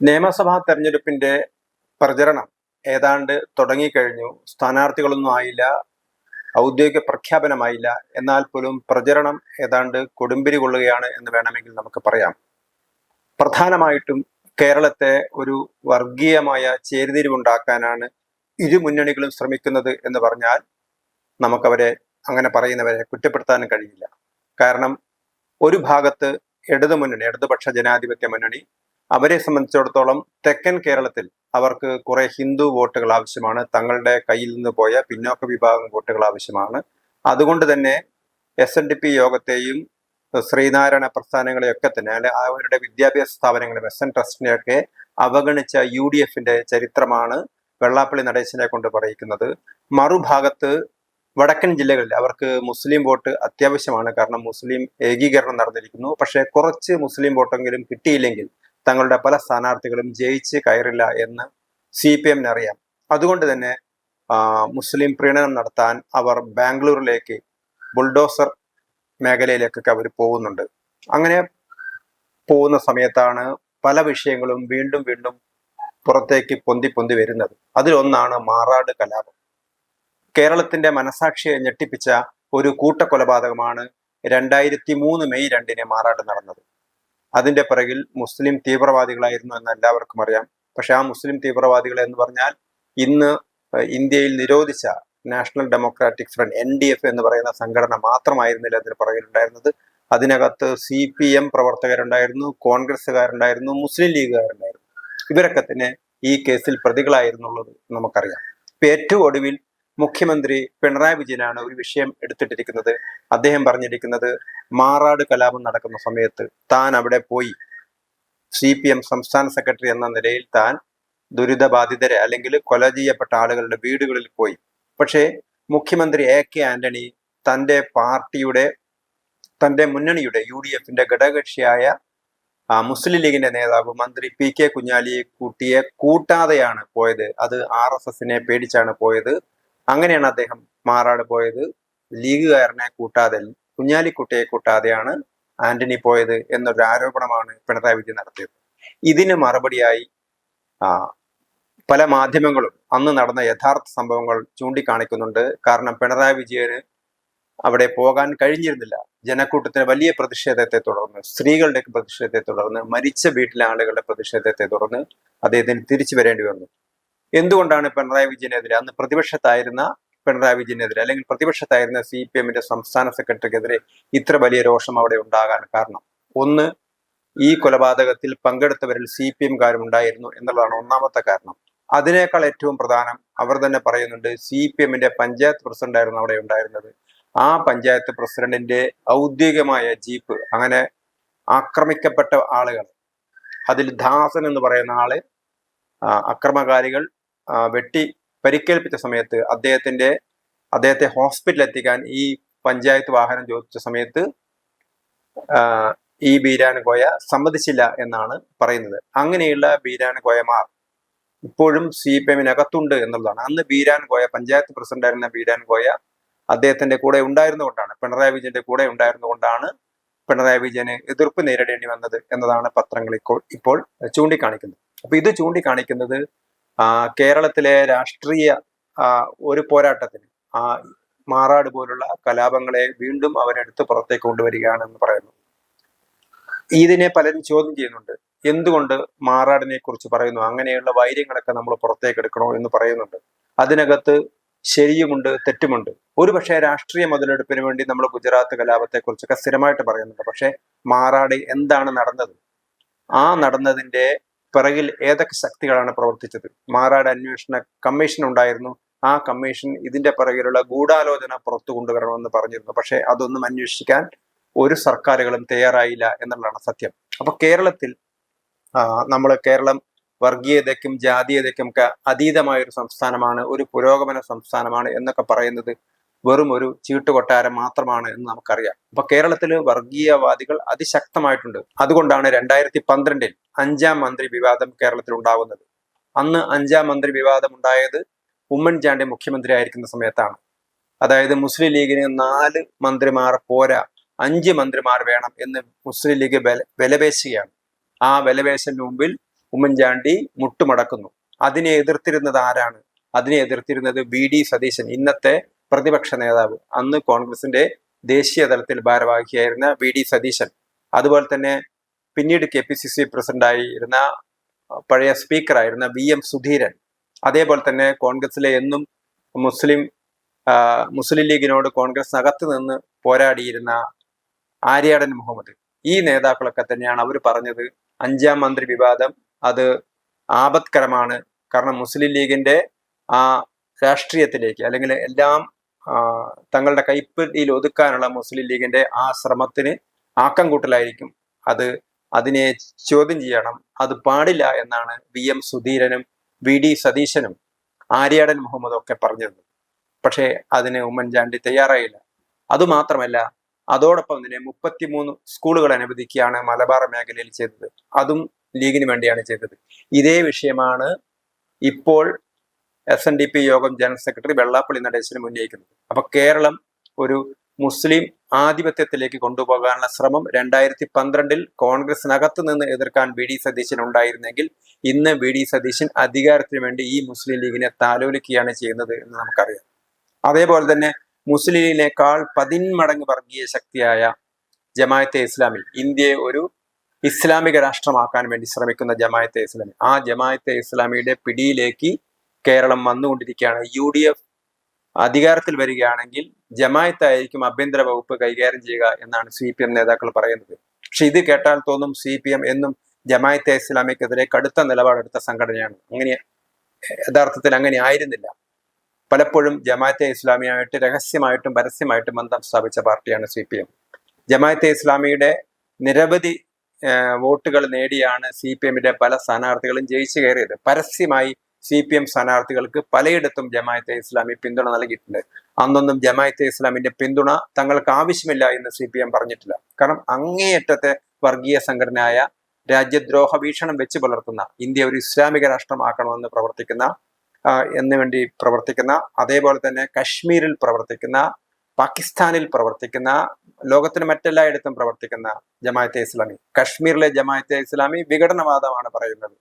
നിയമസഭാ തെരഞ്ഞെടുപ്പിന്റെ പ്രചരണം ഏതാണ്ട് തുടങ്ങിക്കഴിഞ്ഞു. സ്ഥാനാർത്ഥികളൊന്നും ആയില്ല ഔദ്യോഗിക പ്രഖ്യാപനമായില്ല. എന്നാൽ പോലും പ്രചരണം ഏതാണ്ട് കൊടുമ്പിരി കൊള്ളുകയാണ് എന്ന് വേണമെങ്കിൽ നമുക്ക് പറയാം. പ്രധാനമായിട്ടും കേരളത്തെ ഒരു വർഗീയമായ ചേരിതിരിവുണ്ടാക്കാനാണ് ഇരു മുന്നണികളും ശ്രമിക്കുന്നത് എന്ന് പറഞ്ഞാൽ നമുക്കവരെ അങ്ങനെ പറയുന്നവരെ കുറ്റപ്പെടുത്താനും കഴിയില്ല. കാരണം ഒരു ഭാഗത്ത് ഇടതുമുന്നണി ഇടതുപക്ഷ ജനാധിപത്യ മുന്നണി അവരെ സംബന്ധിച്ചിടത്തോളം തെക്കൻ കേരളത്തിൽ അവർക്ക് കുറെ ഹിന്ദു വോട്ടുകൾ ആവശ്യമാണ്. തങ്ങളുടെ കയ്യിൽ നിന്ന് പോയ പിന്നോക്ക വിഭാഗം വോട്ടുകൾ ആവശ്യമാണ്. അതുകൊണ്ട് തന്നെ എസ് എൻ ഡി പി യോഗത്തെയും ശ്രീനാരായണ പ്രസ്ഥാനങ്ങളെയൊക്കെ തന്നെ അല്ലെ അവരുടെ വിദ്യാഭ്യാസ സ്ഥാപനങ്ങളും എസ് എൻ ട്രസ്റ്റിനെയൊക്കെ അവഗണിച്ച യു ഡി എഫിന്റെ ചരിത്രമാണ് വെള്ളാപ്പള്ളി നടേശനെ കൊണ്ട് പറയിക്കുന്നത്. മറുഭാഗത്ത് വടക്കൻ ജില്ലകളിൽ അവർക്ക് മുസ്ലിം വോട്ട് അത്യാവശ്യമാണ്. കാരണം മുസ്ലിം ഏകീകരണം നടന്നിരിക്കുന്നു. പക്ഷേ കുറച്ച് മുസ്ലിം വോട്ടെങ്കിലും കിട്ടിയില്ലെങ്കിൽ തങ്ങളുടെ പല സ്ഥാനാർത്ഥികളും ജയിച്ച് കയറില്ല എന്ന് സി പി എമ്മിന് അറിയാം. അതുകൊണ്ട് തന്നെ മുസ്ലിം പ്രീണനം നടത്താൻ അവർ ബാംഗ്ലൂരിലേക്ക് ബുൾഡോസർ മേഖലയിലേക്കൊക്കെ അവർ പോകുന്നുണ്ട്. അങ്ങനെ പോകുന്ന സമയത്താണ് പല വിഷയങ്ങളും വീണ്ടും വീണ്ടും പുറത്തേക്ക് പൊന്തി പൊന്തി വരുന്നത്. അതിലൊന്നാണ് മാറാട് കലാപം. കേരളത്തിന്റെ മനസാക്ഷിയെ ഞെട്ടിപ്പിച്ച ഒരു കൂട്ടക്കൊലപാതകമാണ് രണ്ടായിരത്തി മൂന്ന് മെയ് രണ്ടിന് മാറാട് നടന്നത്. അതിന്റെ പിറകിൽ മുസ്ലിം തീവ്രവാദികളായിരുന്നു എന്ന് എല്ലാവർക്കും അറിയാം. പക്ഷെ ആ മുസ്ലിം തീവ്രവാദികൾ എന്ന് പറഞ്ഞാൽ ഇന്ന് ഇന്ത്യയിൽ നിരോധിച്ച National Democratic Front N D F എന്ന് പറയുന്ന സംഘടന മാത്രമായിരുന്നില്ല അതിന് പിറകിലുണ്ടായിരുന്നത്. അതിനകത്ത് സി പി എം പ്രവർത്തകരുണ്ടായിരുന്നു കോൺഗ്രസ്സുകാരുണ്ടായിരുന്നു മുസ്ലിം ലീഗുകാരുണ്ടായിരുന്നു. ഇവരൊക്കെ തന്നെ ഈ കേസിൽ പ്രതികളായിരുന്നുള്ളത് നമുക്കറിയാം. ഇപ്പൊ ഏറ്റവും ഒടുവിൽ മുഖ്യമന്ത്രി പിണറായി വിജയനാണ് ഒരു വിഷയം എടുത്തിട്ടിരിക്കുന്നത്. അദ്ദേഹം പറഞ്ഞിരിക്കുന്നത് മാറാട് കലാപം നടക്കുന്ന സമയത്ത് താൻ അവിടെ പോയി സി പി എം സംസ്ഥാന സെക്രട്ടറി എന്ന നിലയിൽ താൻ ദുരിതബാധിതരെ അല്ലെങ്കിൽ കൊല ചെയ്യപ്പെട്ട ആളുകളുടെ വീടുകളിൽ പോയി. പക്ഷേ മുഖ്യമന്ത്രി എ കെ ആന്റണി തന്റെ പാർട്ടിയുടെ തന്റെ മുന്നണിയുടെ യു ഡി എഫിന്റെ ഘടകകക്ഷിയായ മുസ്ലിം ലീഗിന്റെ നേതാവ് മന്ത്രി പി കെ കുഞ്ഞാലിയെ കൂട്ടിയെ കൂട്ടാതെയാണ് പോയത്. അത് ആർ എസ് എസിനെ പേടിച്ചാണ് പോയത്. അങ്ങനെയാണ് അദ്ദേഹം മാറാട് പോയത്. ലീഗുകാരനെ കൂട്ടാതെ കുഞ്ഞാലിക്കുട്ടിയെ കൂട്ടാതെയാണ് ആന്റണി പോയത് എന്നൊരു ആരോപണമാണ് പിണറായി വിജയൻ നടത്തിയത്. ഇതിന് മറുപടിയായി പല മാധ്യമങ്ങളും അന്ന് നടന്ന യഥാർത്ഥ സംഭവങ്ങൾ ചൂണ്ടിക്കാണിക്കുന്നുണ്ട്. കാരണം പിണറായി വിജയന് അവിടെ പോകാൻ കഴിഞ്ഞിരുന്നില്ല. ജനക്കൂട്ടത്തിന് വലിയ പ്രതിഷേധത്തെ തുടർന്ന് സ്ത്രീകളുടെ പ്രതിഷേധത്തെ തുടർന്ന് മരിച്ച വീട്ടിലെ ആളുകളുടെ പ്രതിഷേധത്തെ തുടർന്ന് അദ്ദേഹത്തിന് തിരിച്ചു വരേണ്ടി വന്നു. എന്തുകൊണ്ടാണ് പിണറായി വിജയനെതിരെ അന്ന് പ്രതിപക്ഷത്തായിരുന്ന പിണറായി വിജയനെതിരെ അല്ലെങ്കിൽ പ്രതിപക്ഷത്തായിരുന്ന സി പി എമ്മിന്റെ സംസ്ഥാന സെക്രട്ടറിക്കെതിരെ ഇത്ര വലിയ രോഷം അവിടെ ഉണ്ടാകാൻ കാരണം? ഒന്ന് ഈ കൊലപാതകത്തിൽ പങ്കെടുത്തവരിൽ സി പി എംകാരും ഉണ്ടായിരുന്നു എന്നുള്ളതാണ് ഒന്നാമത്തെ കാരണം. അതിനേക്കാൾ ഏറ്റവും പ്രധാനം അവർ തന്നെ പറയുന്നുണ്ട് സി പി എമ്മിന്റെ പഞ്ചായത്ത് പ്രസിഡന്റായിരുന്നു അവിടെ ഉണ്ടായിരുന്നത്. ആ പഞ്ചായത്ത് പ്രസിഡന്റിന്റെ ഔദ്യോഗികമായ ജീപ്പ് അങ്ങനെ ആക്രമിക്കപ്പെട്ട ആളുകൾ അതിൽ ദാസൻ എന്ന് പറയുന്ന ആൾ അക്രമകാരികൾ വെട്ടി പരിക്കേൽപ്പിച്ച സമയത്ത് അദ്ദേഹത്തിന്റെ അദ്ദേഹത്തെ ഹോസ്പിറ്റലിൽ എത്തിക്കാൻ ഈ പഞ്ചായത്ത് വാഹനം ചോദിച്ച സമയത്ത് ഈ ബീരാനുകോയ സമ്മതിച്ചില്ല എന്നാണ് പറയുന്നത്. അങ്ങനെയുള്ള ബീരാനുകോയമാർ ഇപ്പോഴും സി പി എമ്മിനകത്തുണ്ട് എന്നുള്ളതാണ്. അന്ന് ബീരാൻകോയ പഞ്ചായത്ത് പ്രസിഡന്റായിരുന്ന ബീരാൻകോയ അദ്ദേഹത്തിന്റെ കൂടെ ഉണ്ടായിരുന്നുകൊണ്ടാണ് പിണറായി വിജയന്റെ കൂടെ ഉണ്ടായിരുന്നുകൊണ്ടാണ് പിണറായി വിജയന് എതിർപ്പ് നേരിടേണ്ടി വന്നത് എന്നതാണ് പത്രങ്ങൾ ഇപ്പോൾ ഇപ്പോൾ ചൂണ്ടിക്കാണിക്കുന്നത്. അപ്പൊ ഇത് ചൂണ്ടിക്കാണിക്കുന്നത് കേരളത്തിലെ രാഷ്ട്രീയ ഒരു പോരാട്ടത്തിന് ആ മാറാട് പോലുള്ള കലാപങ്ങളെ വീണ്ടും അവരെടുത്ത് പുറത്തേക്ക് കൊണ്ടുവരികയാണ് എന്ന് പറയുന്നു. ഇതിനെ പലരും ചോദ്യം ചെയ്യുന്നുണ്ട്. എന്തുകൊണ്ട് മാറാടിനെ കുറിച്ച് പറയുന്നു? അങ്ങനെയുള്ള വൈര്യങ്ങളൊക്കെ നമ്മൾ പുറത്തേക്ക് എടുക്കണോ എന്ന് പറയുന്നുണ്ട്. അതിനകത്ത് ശരിയുമുണ്ട് തെറ്റുമുണ്ട്. ഒരു പക്ഷേ രാഷ്ട്രീയ മുതലെടുപ്പിന് വേണ്ടി നമ്മൾ ഗുജറാത്ത് കലാപത്തെ കുറിച്ചൊക്കെ സ്ഥിരമായിട്ട് പറയുന്നുണ്ട്. പക്ഷേ മാറാട് എന്താണ് നടന്നത്? ആ നടന്നതിന്റെ പിറകിൽ ഏതൊക്കെ ശക്തികളാണ് പ്രവർത്തിച്ചത്? മാറാട് അന്വേഷണ കമ്മീഷൻ ഉണ്ടായിരുന്നു. ആ കമ്മീഷൻ ഇതിന്റെ പിറകിലുള്ള ഗൂഢാലോചന പുറത്തു കൊണ്ടുവരണമെന്ന് പറഞ്ഞിരുന്നു. പക്ഷേ അതൊന്നും അന്വേഷിക്കാൻ ഒരു സർക്കാരുകളും തയ്യാറായില്ല എന്നുള്ളതാണ് സത്യം. അപ്പൊ കേരളത്തിൽ നമ്മൾ കേരളം വർഗീയതയ്ക്കും ജാതീയതയ്ക്കും ഒക്കെ അതീതമായ ഒരു സംസ്ഥാനമാണ് ഒരു പുരോഗമന സംസ്ഥാനമാണ് എന്നൊക്കെ പറയുന്നത് വെറും ഒരു ചീട്ടുകൊട്ടാരം മാത്രമാണ് എന്ന് നമുക്കറിയാം. അപ്പൊ കേരളത്തിൽ വർഗീയവാദികൾ അതിശക്തമായിട്ടുണ്ട്. അതുകൊണ്ടാണ് രണ്ടായിരത്തി പന്ത്രണ്ടിൽ അഞ്ചാം മന്ത്രി വിവാദം കേരളത്തിൽ ഉണ്ടാകുന്നത് അന്ന് അഞ്ചാം മന്ത്രി വിവാദം ഉണ്ടായത് ഉമ്മൻചാണ്ടി മുഖ്യമന്ത്രി ആയിരിക്കുന്ന സമയത്താണ്. അതായത് മുസ്ലിം ലീഗിന് നാല് മന്ത്രിമാർ പോരാ അഞ്ച് മന്ത്രിമാർ വേണം എന്ന് മുസ്ലിം ലീഗ് വില വിലപേശുകയാണ് ആ വിലപേശലിന് മുമ്പിൽ ഉമ്മൻചാണ്ടി മുട്ടുമടക്കുന്നു. അതിനെ എതിർത്തിരുന്നത് ആരാണ്? അതിനെ എതിർത്തിരുന്നത് വി ഡി സതീശൻ. ഇന്നത്തെ പ്രതിപക്ഷ നേതാവ്. അന്ന് കോൺഗ്രസിന്റെ ദേശീയ തലത്തിൽ ഭാരവാഹിയായിരുന്ന വി ഡി സതീശൻ. അതുപോലെ തന്നെ പിന്നീട് കെ പി സി സി പ്രസിഡന്റായിരുന്ന പഴയ സ്പീക്കറായിരുന്ന വി എം സുധീരൻ. അതേപോലെ തന്നെ കോൺഗ്രസിലെ എന്നും മുസ്ലിം മുസ്ലിം ലീഗിനോട് കോൺഗ്രസിനകത്ത് നിന്ന് പോരാടിയിരുന്ന ആര്യാടൻ മുഹമ്മദ്. ഈ നേതാക്കളൊക്കെ തന്നെയാണ് അവർ പറഞ്ഞത് അഞ്ചാം മന്ത്രി വിവാദം അത് ആപത്കരമാണ്. കാരണം മുസ്ലിം ലീഗിന്റെ ആ രാഷ്ട്രീയത്തിലേക്ക് അല്ലെങ്കിൽ എല്ലാം തങ്ങളുടെ കൈപ്പിടിയിൽ ഒതുക്കാനുള്ള മുസ്ലിം ലീഗിന്റെ ആ ശ്രമത്തിന് ആക്കം കൂട്ടലായിരിക്കും അത് അതിനെ ചോദ്യം ചെയ്യണം. അത് പാടില്ല എന്നാണ് വി എം സുധീരനും വി ഡി സതീശനും ആര്യാടൻ മുഹമ്മദും ഒക്കെ പറഞ്ഞത്. പക്ഷേ അതിന് ഉമ്മൻചാണ്ടി തയ്യാറായില്ല. അതുമാത്രമല്ല അതോടൊപ്പം തന്നെ മുപ്പത്തിമൂന്ന് സ്കൂളുകൾ അനുവദിക്കുകയാണ് മലബാർ മേഖലയിൽ ചെയ്തത്. അതും ലീഗിന് വേണ്ടിയാണ് ചെയ്തത്. ഇതേ വിഷയമാണ് ഇപ്പോൾ S N D P Yogam general secretary Vellappally നടേശനും ഉന്നയിക്കുന്നത്. അപ്പൊ കേരളം ഒരു മുസ്ലിം ആധിപത്യത്തിലേക്ക് കൊണ്ടുപോകാനുള്ള ശ്രമം രണ്ടായിരത്തി പന്ത്രണ്ടിൽ കോൺഗ്രസിനകത്ത് നിന്ന് എതിർക്കാൻ വി ഡി സതീശൻ ഉണ്ടായിരുന്നെങ്കിൽ ഇന്ന് വി ഡി സതീശൻ അധികാരത്തിന് വേണ്ടി ഈ മുസ്ലിം ലീഗിനെ താലോലിക്കുകയാണ് ചെയ്യുന്നത് എന്ന് നമുക്കറിയാം. അതേപോലെ തന്നെ മുസ്ലിം ലീഗിനേക്കാൾ പതിന്മടങ്ങ് വർഗീയ ശക്തിയായ ജമായത്തെ ഇസ്ലാമി ഇന്ത്യയെ ഒരു ഇസ്ലാമിക രാഷ്ട്രമാക്കാൻ വേണ്ടി ശ്രമിക്കുന്ന ജമായത്തെ ഇസ്ലാമി ആ ജമായത്തെ ഇസ്ലാമിയുടെ പിടിയിലേക്ക് കേരളം വന്നുകൊണ്ടിരിക്കുകയാണ്. യു ഡി എഫ് അധികാരത്തിൽ വരികയാണെങ്കിൽ ജമായത്തായിരിക്കും ആഭ്യന്തര വകുപ്പ് കൈകാര്യം ചെയ്യുക എന്നാണ് സി പി എം നേതാക്കൾ പറയുന്നത്. പക്ഷെ ഇത് കേട്ടാൽ തോന്നും സി പി എം എന്നും ജമായത്തെ ഇസ്ലാമിക്കെതിരെ കടുത്ത നിലപാടെടുത്ത സംഘടനയാണ്. അങ്ങനെ യഥാർത്ഥത്തിൽ അങ്ങനെ ആയിരുന്നില്ല. പലപ്പോഴും ജമാഅത്തെ ഇസ്ലാമിയായിട്ട് രഹസ്യമായിട്ടും പരസ്യമായിട്ടും ബന്ധം സ്ഥാപിച്ച പാർട്ടിയാണ് സി പി എം. ജമാഅത്തെ ഇസ്ലാമിയുടെ നിരവധി വോട്ടുകൾ നേടിയാണ് സി പി എമ്മിന്റെ പല സ്ഥാനാർത്ഥികളും ജയിച്ചു കയറിയത്. പരസ്യമായി സി പി എം സ്ഥാനാർത്ഥികൾക്ക് പലയിടത്തും ജമായത്തെ ഇസ്ലാമി പിന്തുണ നൽകിയിട്ടുണ്ട്. അന്നൊന്നും ജമായത്തെ ഇസ്ലാമിന്റെ പിന്തുണ തങ്ങൾക്ക് ആവശ്യമില്ല എന്ന് സി പി എം പറഞ്ഞിട്ടില്ല. കാരണം അങ്ങേയറ്റത്തെ വർഗീയ സംഘടനയായ രാജ്യദ്രോഹ വീക്ഷണം വെച്ച് പുലർത്തുന്ന ഇന്ത്യ ഒരു ഇസ്ലാമിക രാഷ്ട്രമാക്കണമെന്ന് പ്രവർത്തിക്കുന്ന എന്ന് വേണ്ടി പ്രവർത്തിക്കുന്ന അതേപോലെ തന്നെ കശ്മീരിൽ പ്രവർത്തിക്കുന്ന പാകിസ്ഥാനിൽ പ്രവർത്തിക്കുന്ന ലോകത്തിന് മറ്റെല്ലായിടത്തും പ്രവർത്തിക്കുന്ന ജമായത്തെ ഇസ്ലാമി. കശ്മീരിലെ ജമായത്തെ ഇസ്ലാമി വിഘടനവാദമാണ് പറയുന്നത്.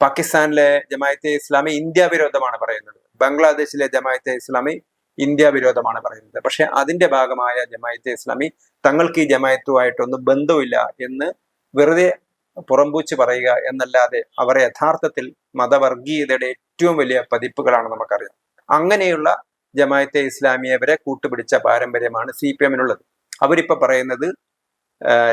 പാകിസ്ഥാനിലെ ജമായത്തെ ഇസ്ലാമി ഇന്ത്യ വിരോധമാണ് പറയുന്നത്. ബംഗ്ലാദേശിലെ ജമായത്തെ ഇസ്ലാമി ഇന്ത്യ വിരോധമാണ് പറയുന്നത്. പക്ഷെ അതിന്റെ ഭാഗമായ ജമായത്തെ ഇസ്ലാമി തങ്ങൾക്ക് ഈ ജമായത്തുമായിട്ടൊന്നും ബന്ധമില്ല എന്ന് വെറുതെ പുറംപൂച്ച് പറയുക എന്നല്ലാതെ അവർ യഥാർത്ഥത്തിൽ മതവർഗീയതയുടെ ഏറ്റവും വലിയ പതിപ്പുകളാണ് നമുക്കറിയാം. അങ്ങനെയുള്ള ജമായത്തെ ഇസ്ലാമിയെ വരെ കൂട്ടുപിടിച്ച പാരമ്പര്യമാണ് സി പി എമ്മിനുള്ളത്. അവരിപ്പോ പറയുന്നത്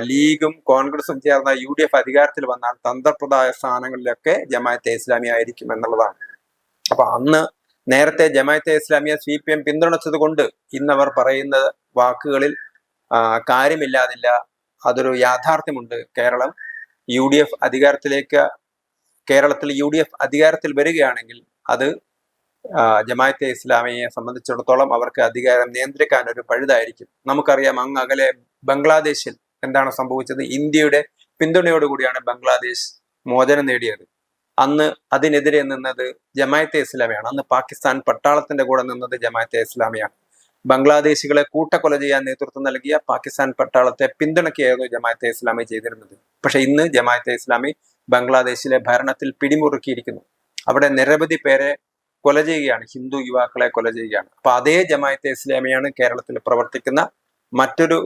ലീഗും കോൺഗ്രസും ചേർന്ന യു ഡി എഫ് അധികാരത്തിൽ വന്നാൽ തന്ത്രപ്രദായ സ്ഥാനങ്ങളിലൊക്കെ ജമാഅത്തെ ഇസ്ലാമി ആയിരിക്കും എന്നുള്ളതാണ്. അപ്പൊ അന്ന് നേരത്തെ ജമാഅത്തെ ഇസ്ലാമിയെ സി പി എം പിന്തുണച്ചത് കൊണ്ട് ഇന്നവർ പറയുന്ന വാക്കുകളിൽ കാര്യമില്ലാതില്ല അതൊരു യാഥാർത്ഥ്യമുണ്ട് കേരളം. യു ഡി എഫ് അധികാരത്തിലേക്ക് കേരളത്തിൽ യു ഡി എഫ് അധികാരത്തിൽ വരികയാണെങ്കിൽ അത് ജമായത്തെ ഇസ്ലാമിയെ സംബന്ധിച്ചിടത്തോളം അവർക്ക് അധികാരം നിയന്ത്രിക്കാൻ ഒരു പഴുതായിരിക്കും. നമുക്കറിയാം അങ്ങ് അകലെ ബംഗ്ലാദേശിൽ എന്താണ് സംഭവിച്ചത്? ഇന്ത്യയുടെ പിന്തുണയോടുകൂടിയാണ് ബംഗ്ലാദേശ് മോചനം നേടിയത്. അന്ന് അതിനെതിരെ നിന്നത് ജമായത്തെ ഇസ്ലാമിയാണ്. അന്ന് പാകിസ്ഥാൻ പട്ടാളത്തിന്റെ കൂടെ നിന്നത് ജമായത്തെ ഇസ്ലാമിയാണ്. ബംഗ്ലാദേശികളെ കൂട്ടക്കൊല ചെയ്യാൻ നേതൃത്വം നൽകിയ പാകിസ്ഥാൻ പട്ടാളത്തെ പിന്തുണയ്ക്കുകയായിരുന്നു ജമായത്തെ ഇസ്ലാമി ചെയ്തിരുന്നത്. പക്ഷെ ഇന്ന് ജമായത്തെ ഇസ്ലാമി ബംഗ്ലാദേശിലെ ഭരണത്തിൽ പിടിമുറുക്കിയിരിക്കുന്നു. അവിടെ നിരവധി പേരെ കൊല ചെയ്യുകയാണ്. ഹിന്ദു യുവാക്കളെ കൊല ചെയ്യുകയാണ്. അപ്പൊ അതേ ജമായത്തെ ഇസ്ലാമിയാണ് കേരളത്തിൽ പ്രവർത്തിക്കുന്ന മറ്റൊരു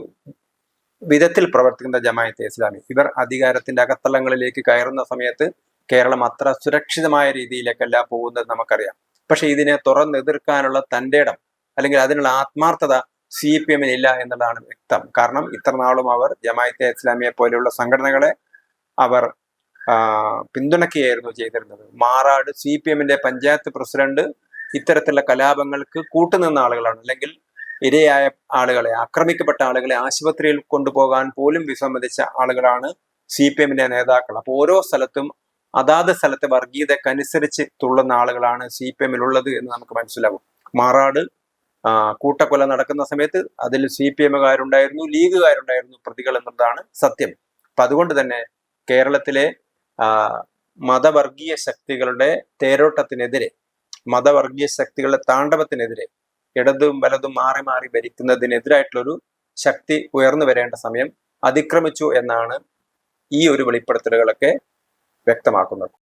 വിധത്തിൽ പ്രവർത്തിക്കുന്ന ജമാഅത്തെ ഇസ്ലാമി. ഇവർ അധികാരത്തിന്റെ അകത്തളങ്ങളിലേക്ക് കയറുന്ന സമയത്ത് കേരളം അത്ര സുരക്ഷിതമായ രീതിയിലേക്കല്ല പോകുന്നത് നമുക്കറിയാം. പക്ഷെ ഇതിനെ തുറന്നെതിർക്കാനുള്ള തന്റെ ഇടം അല്ലെങ്കിൽ അതിനുള്ള ആത്മാർത്ഥത സി പി എമ്മിന് ഇല്ല എന്നുള്ളതാണ് വ്യക്തം. കാരണം ഇത്രനാളും അവർ ജമായത്തെ ഇസ്ലാമിയെ പോലെയുള്ള സംഘടനകളെ അവർ പിന്തുണയ്ക്കുകയായിരുന്നു ചെയ്തിരുന്നത്. മാറാട് സി പി എമ്മിന്റെ പഞ്ചായത്ത് പ്രസിഡന്റ് ഇത്തരത്തിലുള്ള കലാപങ്ങൾക്ക് കൂട്ടുനിന്ന ആളുകളാണ്. അല്ലെങ്കിൽ ഇരയായ ആളുകളെ ആക്രമിക്കപ്പെട്ട ആളുകളെ ആശുപത്രിയിൽ കൊണ്ടുപോകാൻ പോലും വിസമ്മതിച്ച ആളുകളാണ് സി പി എമ്മിന്റെ നേതാക്കൾ. അപ്പോൾ ഓരോ സ്ഥലത്തും അതാത് സ്ഥലത്തെ വർഗീയതക്കനുസരിച്ച് തുള്ളുന്ന ആളുകളാണ് സി പി എമ്മിലുള്ളത് എന്ന് നമുക്ക് മനസ്സിലാവും. മാറാട് കൂട്ടക്കൊല നടക്കുന്ന സമയത്ത് അതിൽ സി പി എമ്മുകാരുണ്ടായിരുന്നു ലീഗുകാരുണ്ടായിരുന്നു പ്രതികൾ എന്നുള്ളതാണ് സത്യം. അപ്പൊ അതുകൊണ്ട് തന്നെ കേരളത്തിലെ മതവർഗീയ ശക്തികളുടെ തേരോട്ടത്തിനെതിരെ മതവർഗീയ ശക്തികളുടെ താണ്ഡവത്തിനെതിരെ ഇടതും വലതും മാറി മാറി ഭരിക്കുന്നതിനെതിരായിട്ടുള്ളൊരു ശക്തി ഉയർന്നു വരേണ്ട സമയം അതിക്രമിച്ചു എന്നാണ് ഈ ഒരു വെളിപ്പെടുത്തലുകളൊക്കെ വ്യക്തമാക്കുന്നത്.